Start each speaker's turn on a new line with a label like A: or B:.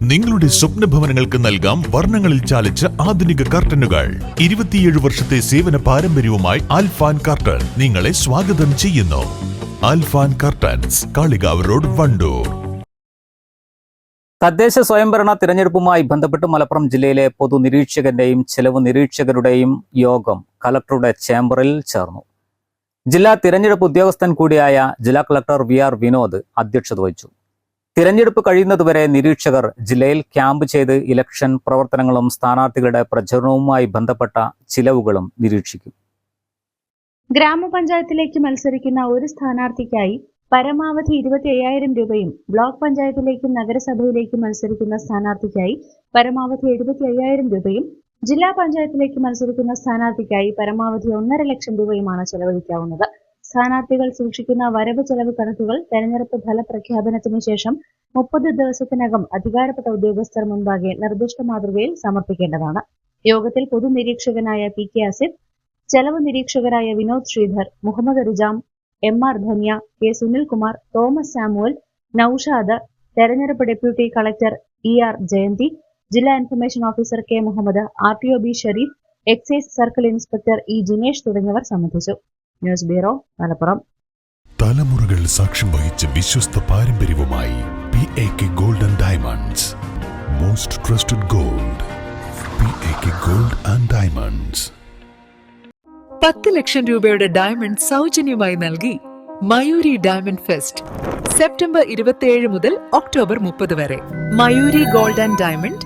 A: നിങ്ങളുടെ സ്വപ്ന ഭവനങ്ങൾക്ക് നൽകാം വർണങ്ങളിൽ ചാലിച്ച ആധുനിക കർട്ടനുകൾ. ഇരുപത്തിയേഴ് വർഷത്തെ സേവന പാരമ്പര്യവുമായി ആൽഫാൻ കർട്ടൻ നിങ്ങളെ സ്വാഗതം ചെയ്യുന്നു. Alfan curtains Kalikavu road Wandoor.
B: തദ്ദേശ സ്വയംഭരണ തിരഞ്ഞെടുപ്പുമായി ബന്ധപ്പെട്ട് മലപ്പുറം ജില്ലയിലെ പൊതുനിരീക്ഷകന്റെയും ചെലവ് നിരീക്ഷകരുടെയും യോഗം കലക്ടറുടെ ചേംബറിൽ ചേർന്നു. ജില്ലാ തിരഞ്ഞെടുപ്പ് ഉദ്യോഗസ്ഥൻ കൂടിയായ ജില്ലാ കളക്ടർ വി ആർ വിനോദ് അധ്യക്ഷത വഹിച്ചു. തിരഞ്ഞെടുപ്പ് കഴിയുന്നതുവരെ നിരീക്ഷകർ ജില്ലയിൽ ക്യാമ്പ് ചെയ്ത് ഇലക്ഷൻ പ്രവർത്തനങ്ങളും സ്ഥാനാർത്ഥികളുടെ പ്രചരണവുമായി ബന്ധപ്പെട്ട ചിലവുകളും നിരീക്ഷിക്കും.
C: ഗ്രാമപഞ്ചായത്തിലേക്ക് മത്സരിക്കുന്ന ഒരു സ്ഥാനാർത്ഥിക്കായി പരമാവധി ഇരുപത്തി അയ്യായിരം രൂപയും ബ്ലോക്ക് പഞ്ചായത്തിലേക്കും നഗരസഭയിലേക്കും മത്സരിക്കുന്ന സ്ഥാനാർത്ഥിക്കായി പരമാവധി എഴുപത്തി അയ്യായിരം രൂപയും ജില്ലാ പഞ്ചായത്തിലേക്ക് മത്സരിക്കുന്ന സ്ഥാനാർത്ഥിക്കായി പരമാവധി ഒന്നര ലക്ഷം രൂപയുമാണ് ചെലവഴിക്കാവുന്നത്. സ്ഥാനാർത്ഥികൾ സൂക്ഷിക്കുന്ന വരവ് ചെലവ് കണക്കുകൾ തെരഞ്ഞെടുപ്പ് ഫലപ്രഖ്യാപനത്തിന് ശേഷം മുപ്പത് ദിവസത്തിനകം അധികാരപ്പെട്ട ഉദ്യോഗസ്ഥർ മുൻപാകെ നിർദ്ദിഷ്ട മാതൃകയിൽ സമർപ്പിക്കേണ്ടതാണ്. യോഗത്തിൽ പൊതുനിരീക്ഷകനായ പി കെ ആസിഫ് ചെലവ് നിരീക്ഷകരായ Vinod Sreedhar Muhammad Rijam M R Dhanya K Sunilkumar Thomas Samuel Noushad തെരഞ്ഞെടുപ്പ് deputy collector E R Jayanthi ജില്ലാ information officer K Muhammad R T O B Shareef excise circle inspector E Jinesh തുടങ്ങിയവർ സംബന്ധിച്ചു. News bureau Malappuram.
A: തലമുറകൾ സാക്ഷ്യം വഹിച്ച വിശ്വസ്ത പാരമ്പര്യവുമായി P A K golden diamonds most trusted gold P A K gold and diamonds
D: പത്ത് ലക്ഷം രൂപയുടെ ഡയമണ്ട് സൗജന്യമായി നൽകി മയൂരി ഡയമണ്ട് ഫെസ്റ്റ് സെപ്റ്റംബർ ഇരുപത്തിയേഴ് മുതൽ ഒക്ടോബർ മുപ്പത് വരെ. Mayuri gold and diamond